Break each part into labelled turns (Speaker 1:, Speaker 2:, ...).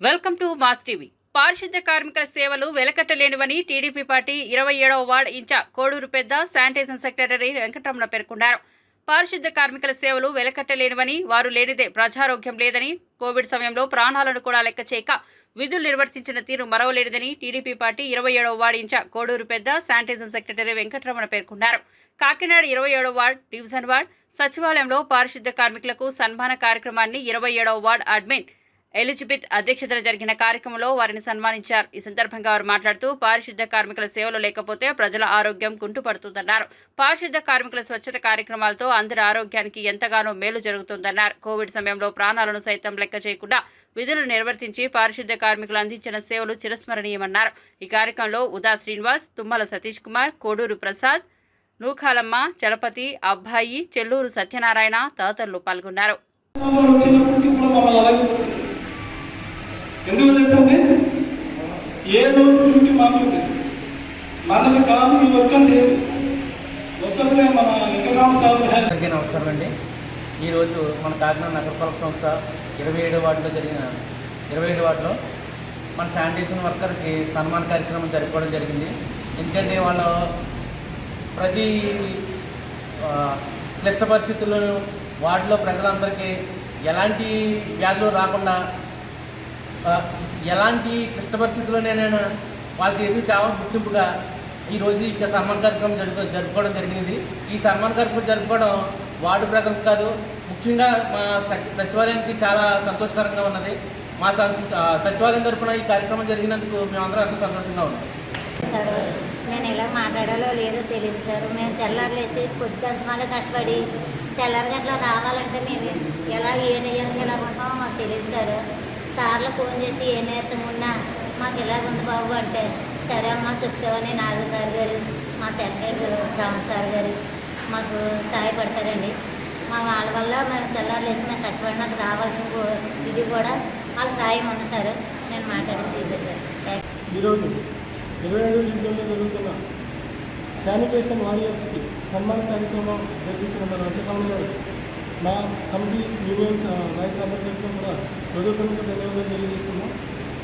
Speaker 1: Welcome to mass TV. పారిశుద్ధ్య కార్మికుల సేవలు వెలకట్టలేనివని టీడీపీ పార్టీ ఇరవై ఏడవ వార్డు ఇన్ఛార్జ్ కోడూరు పెద్ద శానిటేషన్ సెక్రటరీ వెంకటరమణ పేర్కొన్నారు. పారిశుద్ధ్య కార్మికుల సేవలు వెలకట్టలేనివని వారు లేనిదే ప్రజారోగ్యం లేదని కోవిడ్ సమయంలో ప్రాణాలను కూడా లెక్క చేయక విధులు నిర్వర్తించిన తీరు మరవలేనిదని టీడీపీ పార్టీ ఇరవై ఏడవ వార్డు ఇన్ఛార్జ్ కోడూరు పెద్ద శానిటేషన్ సెక్రటరీ వెంకటరమణ పేర్కొన్నారు. కాకినాడ ఇరవై ఏడవ వార్డు డివిజన్ వార్డ్ సచివాలయంలో పారిశుద్ధ్య కార్మికులకు సన్మాన కార్యక్రమాన్ని ఇరవై ఏడవ వార్డు అడ్మిన్ ఎలిజబెత్ అధ్యక్షతన జరిగిన కార్యక్రమంలో వారిని సన్మానించారు. ఈ సందర్భంగా వారు మాట్లాడుతూ పారిశుద్ధ కార్మికుల సేవలు లేకపోతే ప్రజల ఆరోగ్యం కుంటుపడుతుందన్నారు. పారిశుద్ధ కార్మికుల స్వచ్ఛత కార్యక్రమాలతో అందరి ఆరోగ్యానికి ఎంతగానో మేలు జరుగుతుందన్నారు. కోవిడ్ సమయంలో ప్రాణాలను సైతం లెక్క చేయకుండా విధులు నిర్వర్తించి పారిశుద్ధ కార్మికులు అందించిన సేవలు చిరస్మరణీయమన్నారు. ఈ కార్యక్రమంలో ఉదా శ్రీనివాస్ తుమ్మల సతీష్ కుమార్ కోడూరు ప్రసాద్ నూకాలమ్మ చలపతి అబ్బాయి చెల్లూరు సత్యనారాయణ తదితరులు పాల్గొన్నారు.
Speaker 2: ఎందుకు తెలుసండి ఏ రోజు నుంచి మాకు మనది కాదు ఈ వర్గం చేయదు మన వెంకటరామ సాగు
Speaker 3: అందరికీ నమస్కారం అండి. ఈరోజు మన కాకినాడ నగరపాలక సంస్థ ఇరవై ఏడు వార్డులో జరిగిన ఇరవై ఏడు వార్డులో మన శానిటేషన్ వర్కర్కి సన్మాన కార్యక్రమం జరుపుకోవడం జరిగింది. ఎందుకంటే వాళ్ళు ప్రతి క్లిష్ట పరిస్థితుల్లోనూ వార్డులో ప్రజలందరికీ ఎలాంటి వ్యాధులు రాకుండా ఎలాంటి క్లిష్ట పరిస్థితుల్లోనైనా వాళ్ళు చేసే సేవ గుర్తింపుగా ఈరోజు ఇక సన్మాన కార్యక్రమం జరుపు జరుపుకోవడం జరిగింది. ఈ సన్మాన కార్యక్రమం జరుపుకోవడం వార్డు ప్రజలకు కాదు ముఖ్యంగా మా సచివాలయానికి చాలా సంతోషకరంగా ఉన్నది. మా సం- సచివాలయం తరఫున ఈ కార్యక్రమం జరిగినందుకు మేమందరం ఎంతో సంతోషంగా ఉన్నాం.
Speaker 4: సార్ నేను ఎలా మాట్లాడాలో లేదో తెలియదు సార్. మేము తెల్లారులేసి పొద్దు కష్టపడి తెల్లారి గంటల రావాలంటే మేము ఎలా ఏ ఎలా ఉంటామో మాకు తెలియదు సార్. సార్లు ఫోన్ చేసి ఏ నీరసం ఉన్నా మాకు ఎలాగుంది బాబు అంటే సరే అమ్మా చెప్తామని నాగ సార్ గారు మా సెక్రటరీ రామ్ సార్ గారు మాకు సహాయపడతారండి. మా వాళ్ళ వల్ల మేము తెల్లారులేసి మేము కష్టపడినాక రావాల్సిన ఇది కూడా వాళ్ళ సాయం ఉంది సార్. నేను మాట్లాడింది ఇదే సార్. Thank you.
Speaker 2: ఈరోజు ఇరవై ఏడు జిల్లాలో జరుగుతున్న శానిటేషన్ వారియర్స్కి సన్మాన కార్యక్రమం జరిపించిన మన వెంకటరమణ మా కమిటీ యూనియన్ ఆ, నాయకులందరికీ కూడా హృదయపూర్వక ధన్యవాదాలు తెలియజేస్తున్నాం.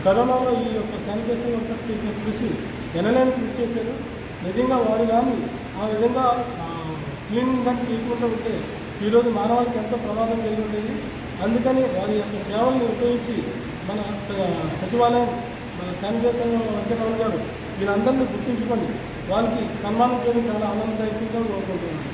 Speaker 2: కరోనాలో ఈ యొక్క శానిటేషన్ వర్కర్స్ చేసిన కృషి ఎనలేని కృషి చేశారు. నిజంగా వారు కానీ ఆ విధంగా క్లీనింగ్ కానీ చేయకుండా ఉంటే ఈరోజు మానవాళికి ఎంతో ప్రమాదం కలిగి ఉండేది. అందుకని వారి యొక్క సేవలను ఉపయోగించి మన సచివాలయం మన శానిటేషన్ వెంకటరమణ గారు వీరందరినీ గుర్తుంచుకొని వాళ్ళకి సన్మానం చేయడం చాలా ఆనందదాయకంగా కోరుకుంటున్నాను.